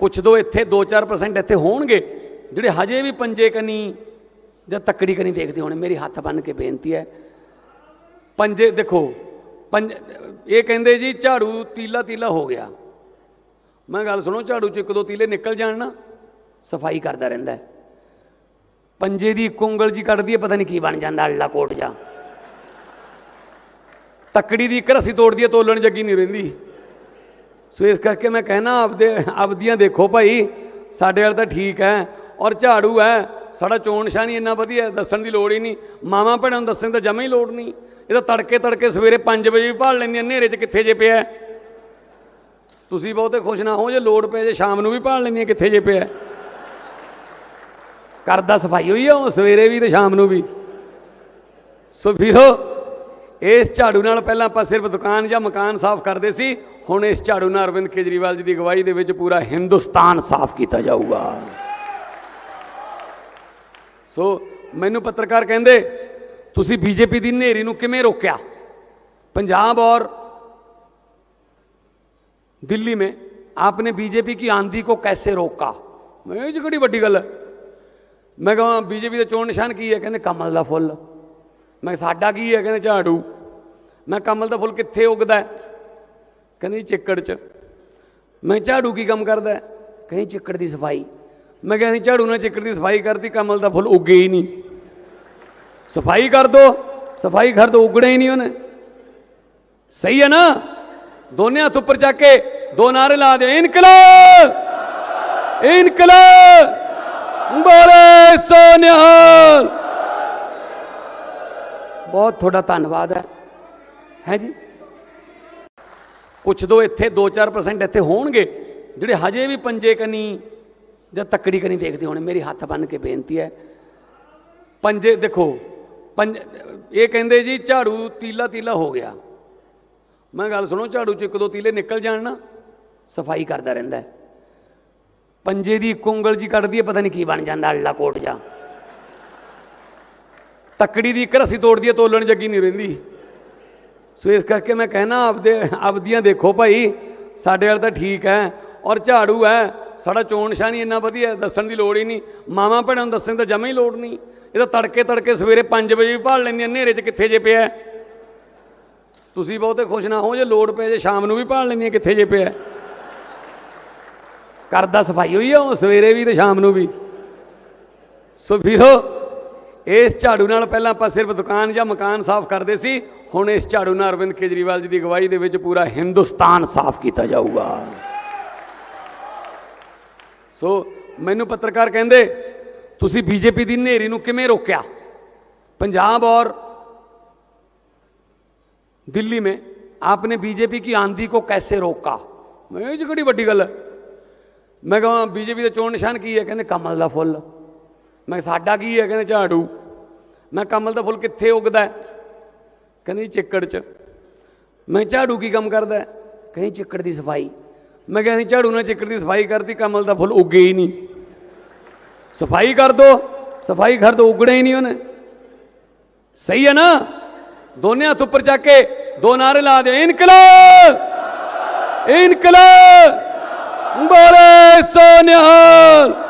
ਕੁਛ ਦੋ, ਇੱਥੇ 2-4% ਇੱਥੇ ਹੋਣਗੇ। ਜਿਹੜੇ ਹਜੇ ਵੀ ਪੰਜੇ ਕਨੀ ਜਾਂ ਤੱਕੜੀ ਕਨੀ ਦੇਖਦੇ ਹੋਣੇ, ਮੇਰੀ ਹੱਥ ਬੰਨ ਕੇ ਬੇਨਤੀ ਹੈ। ਪੰਜੇ, ਦੇਖੋ, ਪੰਜ, ਇਹ ਕਹਿੰਦੇ ਜੀ ਝਾੜੂ ਤੀਲਾ ਤੀਲਾ ਹੋ ਗਿਆ। ਮੈਂ ਗੱਲ ਸੁਣੋ, ਝਾੜੂ ਚ ਇੱਕ ਦੋ ਤੀਲੇ ਨਿਕਲ ਜਾਣ ਨਾ, ਸਫ਼ਾਈ ਕਰਦਾ ਰਹਿੰਦਾ ਪੰਜੇ ਦੀ ਇੱਕ ਉਂਗਲ ਜੀ ਕੱਢਦੀ ਹੈ, ਪਤਾ ਨਹੀਂ ਕੀ ਬਣ ਜਾਂਦਾ, ਅੱਲਾ ਕੋਟ ਜਾ। ਤੱਕੜੀ ਦੀ ਇੱਕ ਰੱਸੀ ਤੋੜਦੀ ਹੈ, ਤੋਲਣ ਜੱਗੀ ਨਹੀਂ ਰਹਿੰਦੀ। ਸੋ ਇਸ ਕਰਕੇ ਮੈਂ ਕਹਿਣਾ ਆਪਦੇ, ਆਪਦੀਆਂ ਦੇਖੋ ਭਾਈ, ਸਾਡੇ ਵਾਲ ਤਾਂ ਠੀਕ ਹੈ ਔਰ ਝਾੜੂ ਹੈ ਸਾਡਾ ਚੋਣ ਨਿਸ਼ਾਨ ਇੰਨਾ ਵਧੀਆ, ਦੱਸਣ ਦੀ ਲੋੜ ਹੀ ਨਹੀਂ। ਮਾਵਾਂ ਭੈਣਾਂ ਨੂੰ ਦੱਸਣ ਦਾ ਤਾਂ ਜਮਾ ਹੀ ਲੋੜ ਨਹੀਂ। ਇਹ ਤਾਂ ਤੜਕੇ ਤੜਕੇ ਸਵੇਰੇ 5 ਵਜੇ ਵੀ ਭਾਲ ਲੈਂਦੀਆਂ, ਹਨੇਰੇ 'ਚ ਕਿੱਥੇ ਜੇ ਪਿਆ ਤੁਸੀਂ ਬਹੁਤੇ ਖੁਸ਼ ਨਾ ਹੋ ਜੇ, ਲੋੜ ਪਏ ਜੇ, ਸ਼ਾਮ ਨੂੰ ਵੀ ਭਾਲ ਲੈਂਦੀਆਂ ਕਿੱਥੇ ਜੇ ਪਿਆ ਹੈ। ਕਰਦਾ ਸਫ਼ਾਈ ਹੋਈ ਆ, ਉਹ ਸਵੇਰੇ ਵੀ ਤੇ ਸ਼ਾਮ ਨੂੰ ਵੀ। ਸੋ ਵੀਰੋ ਇਸ ਝਾੜੂ ਨਾਲ ਪਹਿਲਾਂ ਆਪਾਂ ਸਿਰਫ ਦੁਕਾਨ ਜਾਂ ਮਕਾਨ ਸਾਫ਼ ਕਰਦੇ ਸੀ ਹੁਣ ਇਸ ਝਾੜੂ ਨਾਲ ਅਰਵਿੰਦ ਕੇਜਰੀਵਾਲ ਜੀ ਦੀ ਅਗਵਾਈ ਦੇ ਵਿੱਚ ਪੂਰਾ ਹਿੰਦੁਸਤਾਨ ਸਾਫ਼ ਕੀਤਾ ਜਾਊਗਾ ਸੋ ਮੈਨੂੰ ਪੱਤਰਕਾਰ ਕਹਿੰਦੇ ਤੁਸੀਂ ਬੀਜੇਪੀ ਦੀ ਨੇਰੀ ਨੂੰ ਕਿਵੇਂ ਰੋਕਿਆ पंजाब और दिल्ली में आपने बीजेपी की आंधी को कैसे रोका मैं ਇਹ 'ਚ ਕਿਹੜੀ ਵੱਡੀ ਗੱਲ ਹੈ ਮੈਂ ਕਹਾਂ ਬੀਜੇਪੀ ਦਾ ਚੋਣ ਨਿਸ਼ਾਨ ਕੀ ਹੈ ਕਹਿੰਦੇ ਕਮਲ ਦਾ ਫੁੱਲ ਮੈਂ ਕਿਹਾ, ਸਾਡਾ ਕੀ ਹੈ? ਕਹਿੰਦੇ ਝਾੜੂ। ਮੈਂ ਕਮਲ ਦਾ ਫੁੱਲ ਕਿੱਥੇ ਉੱਗਦਾ ਹੈ? ਕਹਿੰਦੇ ਚਿੱਕੜ 'ਚ। ਮੈਂ ਝਾੜੂ ਕੀ ਕੰਮ ਕਰਦਾ ਕਹਿੰਦੀ ਚਿੱਕੜ ਦੀ ਸਫ਼ਾਈ। ਮੈਂ ਕਹਿੰਦੀ ਝਾੜੂ ਨਾਲ ਚਿੱਕੜ ਦੀ ਸਫ਼ਾਈ ਕਰਤੀ ਕਮਲ ਦਾ ਫੁੱਲ ਉੱਗੇ ਹੀ ਨਹੀਂ। ਸਫ਼ਾਈ ਕਰ ਦੋ। ਸਫ਼ਾਈ ਕਰ ਦੋ ਉਗੜੇ ਹੀ ਨਹੀਂ ਉਹਨੇ। ਸਹੀ ਹੈ ਨਾ? ਦੋਨੇ ਹੱਥ ਉੱਪਰ ਚੱਕ ਕੇ ਦੋ ਨਾਰੇ ਲਾ ਦਿਓ। ਇਨਕਲਾਬ! ਇਨਕਲਾਬ! ਬੋਲੇ ਸੋਨਿਹਾਲ! ਬਹੁਤ ਤੁਹਾਡਾ ਧੰਨਵਾਦ ਹੈ। ਹੈ ਜੀ? ਕੁਛ ਦੋ, ਇੱਥੇ 2-4% ਇੱਥੇ ਹੋਣਗੇ। ਜਿਹੜੇ ਹਜੇ ਵੀ ਪੰਜੇ ਕਨੀ ਜਾਂ ਤੱਕੜੀ ਕਨੀ ਦੇਖਦੇ ਹੋਣੇ, ਮੇਰੀ ਹੱਥ ਬੰਨ ਕੇ ਬੇਨਤੀ ਹੈ। ਪੰਜੇ, ਦੇਖੋ, ਪੰਜ, ਇਹ ਕਹਿੰਦੇ ਜੀ, ਝਾੜੂ ਤੀਲਾ ਤੀਲਾ ਹੋ ਗਿਆ। ਮੈਂ ਗੱਲ ਸੁਣੋ, ਝਾੜੂ ਚ ਇੱਕ ਦੋ ਤੀਲੇ ਨਿਕਲ ਜਾਣ ਨਾ, ਸਫ਼ਾਈ ਕਰਦਾ ਰਹਿੰਦਾ ਪੰਜੇ ਦੀ ਇੱਕ ਉਂਗਲ ਜੀ ਕੱਢਦੀ ਹੈ, ਪਤਾ ਨਹੀਂ ਕੀ ਬਣ ਜਾਂਦਾ ਅੱਲਾ ਕੋਟ ਜਾ ਤੱਕੜੀ ਦੀ ਇੱਕ ਰੱਸੀ ਤੋੜਦੀ ਹੈ, ਤੋਲਣ ਜੱਗੀ ਨਹੀਂ ਰਹਿੰਦੀ। ਸੋ ਇਸ ਕਰਕੇ ਮੈਂ ਕਹਿਣਾ ਆਪਦੇ, ਆਪਦੀਆਂ ਦੇਖੋ ਭਾਈ, ਸਾਡੇ ਵਾਲ ਤਾਂ ਠੀਕ ਹੈ ਔਰ ਝਾੜੂ ਹੈ, ਸਾਡਾ ਚੋਣ ਸ਼ਾਨੀ ਇੰਨਾ ਵਧੀਆ ਦੱਸਣ ਦੀ ਲੋੜ ਹੀ ਨਹੀਂ। ਮਾਵਾਂ ਭੈਣਾਂ ਨੂੰ ਦੱਸਣ ਦਾ ਤਾਂ ਜਮਾ ਹੀ ਲੋੜ ਨਹੀਂ। ਇਹ ਤਾਂ ਤੜਕੇ ਤੜਕੇ ਸਵੇਰੇ 5 ਵਜੇ ਵੀ ਭਾਲ ਲੈਂਦੀਆਂ, ਹਨੇਰੇ 'ਚ ਕਿੱਥੇ ਜੇ ਪਿਆ ਤੁਸੀਂ ਬਹੁਤੇ ਖੁਸ਼ ਨਾ ਹੋ ਜੇ ਲੋੜ ਪਏ ਜੇ ਸ਼ਾਮ ਨੂੰ ਵੀ ਭਾਲ ਲੈਂਦੀਆਂ, ਕਿੱਥੇ ਜੇ ਪਿਆ ਹੈ। ਕਰਦਾ ਸਫ਼ਾਈ ਹੋਈ ਆ, ਉਹ ਸਵੇਰੇ ਵੀ ਤੇ ਸ਼ਾਮ ਨੂੰ ਵੀ। ਸੋ ਵੀਰੋ ਇਸ ਝਾੜੂ ਨਾਲ ਪਹਿਲਾਂ ਆਪਾਂ ਸਿਰਫ ਦੁਕਾਨ ਜਾਂ ਮਕਾਨ ਸਾਫ਼ ਕਰਦੇ ਸੀ ਹੁਣ ਇਸ ਝਾੜੂ ਨਾਲ ਅਰਵਿੰਦ ਕੇਜਰੀਵਾਲ ਜੀ ਦੀ ਅਗਵਾਈ ਦੇ ਵਿੱਚ ਪੂਰਾ ਹਿੰਦੁਸਤਾਨ ਸਾਫ਼ ਕੀਤਾ ਜਾਊਗਾ ਸੋ ਮੈਨੂੰ ਪੱਤਰਕਾਰ ਕਹਿੰਦੇ ਤੁਸੀਂ ਬੀਜੇਪੀ ਦੀ ਨੇਰੀ ਨੂੰ ਕਿਵੇਂ ਰੋਕਿਆ पंजाब और दिल्ली में आपने बीजेपी की आंधी को कैसे रोका मैं ਇਹ 'ਚ ਕਿਹੜੀ ਵੱਡੀ ਗੱਲ ਹੈ ਮੈਂ ਕਹਾਂ ਬੀਜੇਪੀ ਦਾ ਚੋਣ ਨਿਸ਼ਾਨ ਕੀ ਹੈ ਕਹਿੰਦੇ ਕਮਲ ਦਾ ਫੁੱਲ ਮੈਂ ਕਿਹਾ, ਸਾਡਾ ਕੀ ਹੈ? ਕਹਿੰਦੇ ਝਾੜੂ। ਮੈਂ ਕਮਲ ਦਾ ਫੁੱਲ ਕਿੱਥੇ ਉੱਗਦਾ ਹੈ? ਕਹਿੰਦੇ ਚਿੱਕੜ 'ਚ। ਮੈਂ ਝਾੜੂ ਕੀ ਕੰਮ ਕਰਦਾ ਹੈ? ਕਹਿੰਦੇ ਚਿੱਕੜ ਦੀ ਸਫ਼ਾਈ। ਮੈਂ ਕਹਿੰਦੀ ਝਾੜੂ ਨਾਲ ਚਿੱਕੜ ਦੀ ਸਫ਼ਾਈ ਕਰਦੀ ਕਮਲ ਦਾ ਫੁੱਲ ਉੱਗੇ ਹੀ ਨਹੀਂ। ਸਫ਼ਾਈ ਕਰ ਦੋ। ਸਫ਼ਾਈ ਕਰ ਦੋ ਉਗੜੇ ਹੀ ਨਹੀਂ ਉਹਨੇ। ਸਹੀ ਹੈ ਨਾ? ਦੋਨੇ ਹੱਥ ਉੱਪਰ ਚੱਕ ਕੇ ਦੋ ਨਾਰੇ ਲਾ ਦਿਓ। ਇਨਕਲਾਬ! ਇਨਕਲਾਬ! ਬੋਲੇ ਸੋਨਿਹਾਲ!